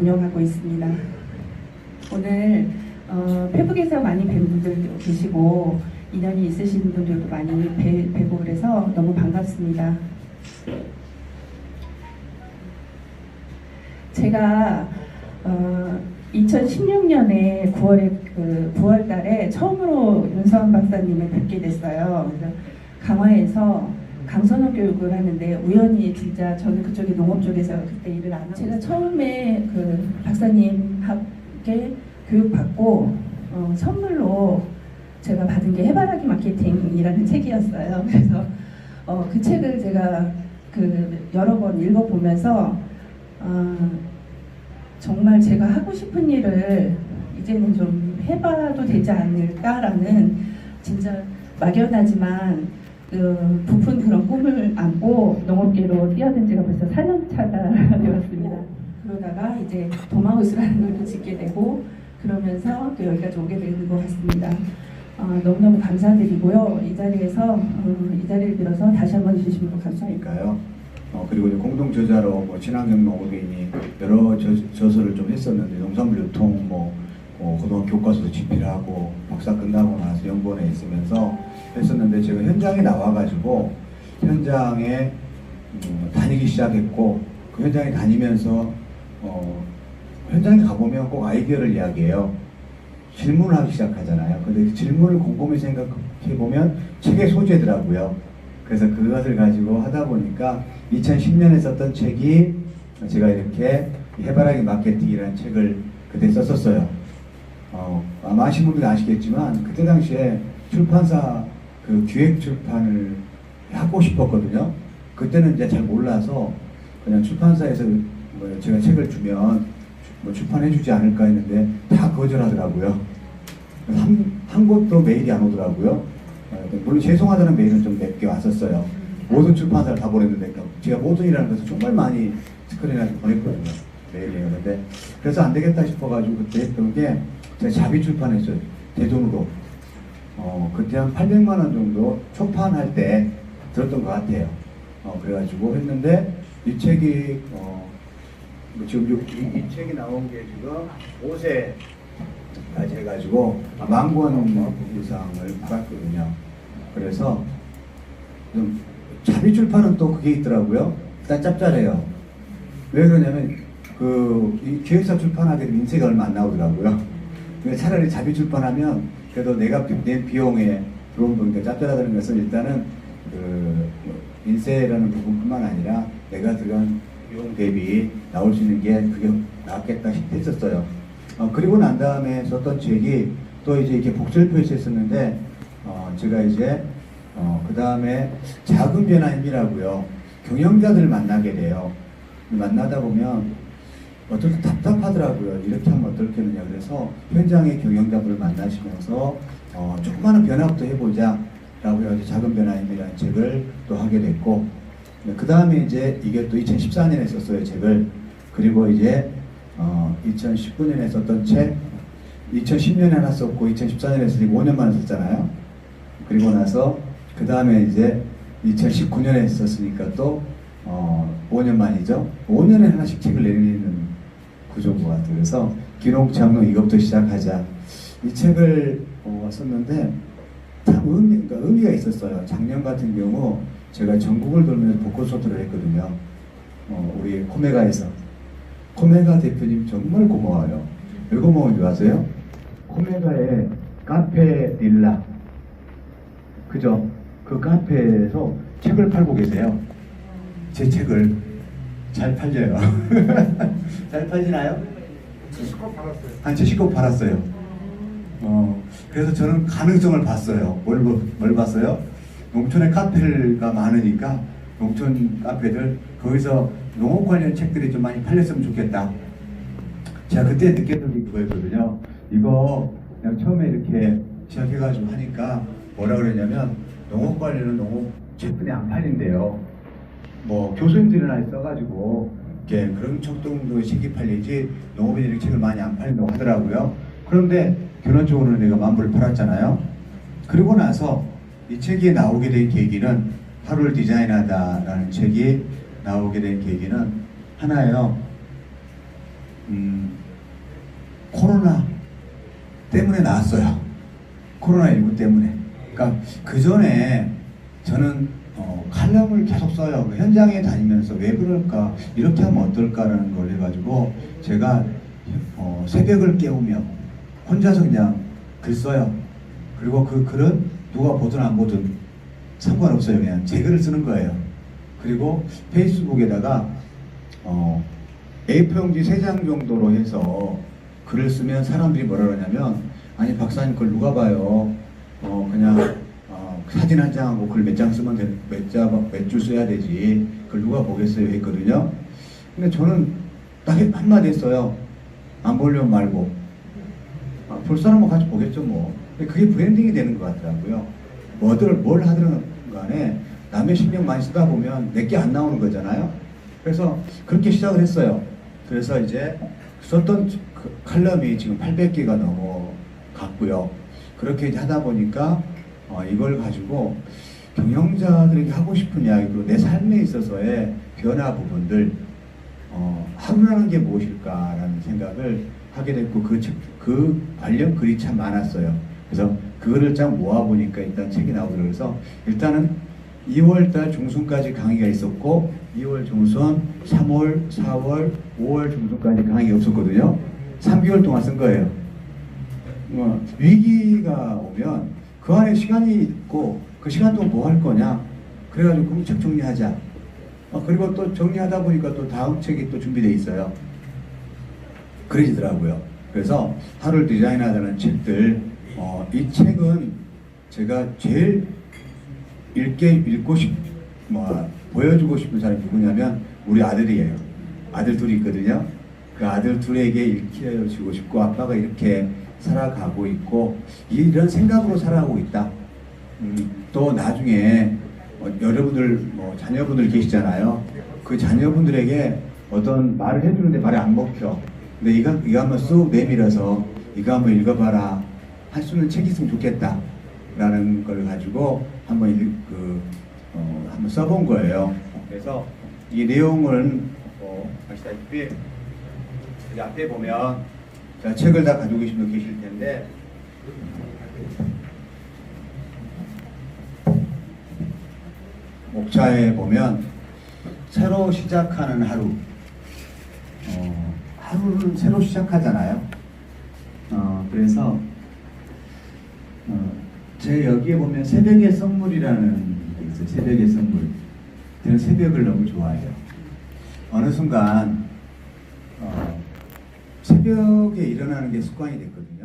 운영하고 있습니다. 오늘 어, 페북에서 많이 뵌 분들도 계시고 인연이 있으신 분들도 많이 뵈, 뵈고 그래서 너무 반갑습니다. 제가 어, 2016년에 9월에 그 9월달에 처음으로 윤서원 박사님을 뵙게 됐어요. 강화에서 강선호 교육을 하는데 우연히 진짜 저는 그쪽에 농업 쪽에서 그때 일을 안 하고 제가 처음에 그 박사님께 교육 받고 어, 선물로 제가 받은 게 해바라기 마케팅이라는 책이었어요. 그래서 어, 그 책을 제가 그 여러 번 읽어보면서 어, 정말 제가 하고 싶은 일을 이제는 좀 해봐도 되지 않을까라는 진짜 막연하지만 그 부푼 그런 꿈을 안고 농업계로 뛰어든 지가 벌써 4년 차가 되었습니다. 그러다가 이제 도마우스라는 걸또 짓게 되고 그러면서 또 여기까지 오게 되는 것 같습니다. 어, 너무너무 감사드리고요. 이 자리에서 어, 이 자리를 빌어서 다시 한번 주시면 감사합니다. 하니까요. 어, 그리고 이제 공동 저자로 뭐 친환경 농업인이 여러 저, 저서를 좀 했었는데 농산물 유통 뭐 어, 고등학교 교과서도 집필 하고 박사 끝나고 나서 연구원에 있으면서 했었는데 제가 현장에 나와가지고 현장에 음, 다니기 시작했고 그 현장에 다니면서 어, 현장에 가보면 꼭 아이디어를 이야기해요. 질문을 하기 시작하잖아요. 근데 그 질문을 곰곰이 생각해 보면 책의 소재더라고요. 그래서 그것을 가지고 하다 보니까 2010년에 썼던 책이 제가 이렇게 해바라기 마케팅이라는 책을 그때 썼었어요. 어, 아마 아시는 분들은 아시겠지만 그때 당시에 출판사 그 기획 출판을 하고 싶었거든요. 그때는 이제 잘 몰라서 그냥 출판사에서 뭐 제가 책을 주면 뭐 출판해주지 않을까 했는데 다 거절하더라고요. 한, 한 곳도 메일이 안 오더라고요. 어, 물론 죄송하다는 메일은 좀 몇 개 왔었어요. 모든 출판사를 다 보냈는데 그러니까 제가 모든이라는 것을 정말 많이 스크린한테 보냈거든요. 메일이요. 근데 그래서 안 되겠다 싶어가지고 그때 했던 게 자비 출판했어요. 대돈으로. 어, 그때 한 800만 원 정도 초판할 때 들었던 것 같아요. 어, 그래가지고 했는데 이 책이 어, 뭐 지금 요- 이, 이 책이 나온 게 지금 5세까지 해가지고 만권 이상을 받았거든요. 그래서 좀 자비 출판은 또 그게 있더라고요. 일단 짭짤해요. 왜 그러냐면 그 이 기획사 출판하게 되면 인세가 얼마 안 나오더라고요. 그러니까 차라리 자비 출판하면 그래도 내가 낸 비용에 들어온 거니까 짭짤하다는 것은 일단은 그 인세라는 부분뿐만 아니라 내가 들어간 비용 대비 나올 수 있는 게 그게 낫겠다 싶었었어요. 어, 그리고 난 다음에 썼던 책이 또 이제 이렇게 복절표에서 했었는데 어, 제가 이제 어, 그 다음에 작은 변화임이라고요. 경영자들을 만나게 돼요. 만나다 보면 어떨 때 답답하더라고요. 이렇게 하면 어떻겠느냐. 그래서 현장의 경영자분을 만나시면서 어, 조그마한 변화부터 해보자. 라고 해서 작은 변화임이라는 책을 또 하게 됐고, 그 다음에 이제 이게 또 2014년에 썼어요, 책을. 그리고 이제 어, 2019년에 썼던 책, 2010년에 하나 썼고, 2014년에 쓰니까 5년 만에 썼잖아요. 그리고 나서 그 다음에 이제 2019년에 썼으니까 또 어, 5년 만이죠. 5년에 하나씩 책을 내리는 구조인 것 같아요. 그래서 기농창농 이것부터 시작하자. 이 책을 어, 썼는데 참 의미, 그러니까 의미가 있었어요. 작년 같은 경우 제가 전국을 돌면서 복고 소트를 했거든요. 어, 우리 코메가에서. 코메가 대표님 정말 고마워요. 왜 고마운 줄 아세요? 코메가에 카페 릴라 그죠? 그 카페에서 책을 팔고 계세요. 제 책을 잘 팔려요. 잘 팔리나요? 실컷 받았어요. 한 70권 팔았어요. 어, 그래서 저는 가능성을 봤어요. 뭘, 보- 뭘 봤어요? 농촌에 카페가 많으니까 농촌 카페들 거기서 농업 관련 책들이 좀 많이 팔렸으면 좋겠다. 제가 그때 느꼈던 게 그거였거든요. 이거 그냥 처음에 이렇게 시작해가지고 하니까 뭐라 그랬냐면 농업 관련은 농업 책들이 안 팔린대요. 뭐 교수님들이나 써가지고 이렇게 그런 책 정도의 책이 팔리지 농업인들이 책을 많이 안 팔린다고 하더라고요. 그런데 결론적으로는 내가 만부를 팔았잖아요. 그리고 나서 이 책이 나오게 된 계기는 하루를 디자인하다라는 책이 나오게 된 계기는 하나예요. 음, 코로나 때문에 나왔어요. 코로나19 때문에. 그러니까 그 전에 저는 어, 칼럼을 계속 써요. 그 현장에 다니면서 왜 그럴까, 이렇게 하면 어떨까라는 걸 해가지고 제가 어, 새벽을 깨우며 혼자서 그냥 글 써요. 그리고 그 글은 누가 보든 안 보든 상관없어요. 그냥 제 글을 쓰는 거예요. 그리고 페이스북에다가 어, A4용지 3장 정도로 해서 글을 쓰면 사람들이 뭐라 그러냐면 아니 박사님 그걸 누가 봐요 어 그냥 어, 사진 한 장하고 글 몇 장 쓰면 몇자몇줄 써야 되지. 그걸 누가 보겠어요? 했거든요. 근데 저는 딱 한마디 했어요. 안 보려면 말고. 아, 볼 사람은 같이 보겠죠 뭐. 근데 그게 브랜딩이 되는 것 같더라고요. 뭐들 뭘 하든 간에 남의 신경 많이 쓰다 보면 내 게 안 나오는 거잖아요. 그래서 그렇게 시작을 했어요. 그래서 이제 썼던 그 칼럼이 지금 800개가 넘어 갔고요. 그렇게 이제 하다 보니까 어, 이걸 가지고 경영자들에게 하고 싶은 이야기로 내 삶에 있어서의 변화 부분들 어, 하루라는 게 무엇일까라는 생각을 하게 됐고 그, 책- 그 관련 글이 참 많았어요. 그래서 그거를 쫙 모아보니까 일단 책이 나오더라고요. 그래서 일단은 2월달 중순까지 강의가 있었고 2월 중순, 3월, 4월, 5월 중순까지 강의가 없었거든요. 3개월 동안 쓴 거예요. 뭐 위기가 오면 그 안에 시간이 있고 그 시간 동안 뭐 할 거냐 그래가지고 그럼 책 정리하자 어, 그리고 또 정리하다 보니까 또 다음 책이 또 준비돼 있어요 그러시더라고요 그래서 하루를 디자인하자는 책들 어, 이 책은 제가 제일 읽게 읽고 싶, 뭐 보여주고 싶은 사람이 누구냐면 우리 아들이에요. 아들 둘이 있거든요. 그 아들 둘에게 읽혀주고 싶고 아빠가 이렇게 살아가고 있고 이런 생각으로 살아가고 있다. 음, 또 나중에 어, 여러분들 뭐 자녀분들 계시잖아요. 그 자녀분들에게 어떤 말을 해주는데 말이 안 먹혀. 근데 이거 이거 한번 쑥 내밀어서 이거 한번 읽어봐라 할 수 있는 책이 있으면 좋겠다. 라는 걸 가지고 한번 일- 그 어, 한번 써본 거예요. 그래서 이 내용을 어, 아시다시피 여기 앞에 보면 자, 책을 다 가지고 계신 분 계실 텐데 목차에 보면 새로 시작하는 하루 어, 하루는 새로 시작하잖아요. 어, 그래서 어, 제 여기에 보면 새벽의 선물이라는 게 있어요. 새벽의 선물. 저는 새벽을 너무 좋아해요. 어느 순간 어, 새벽에 일어나는 게 습관이 됐거든요.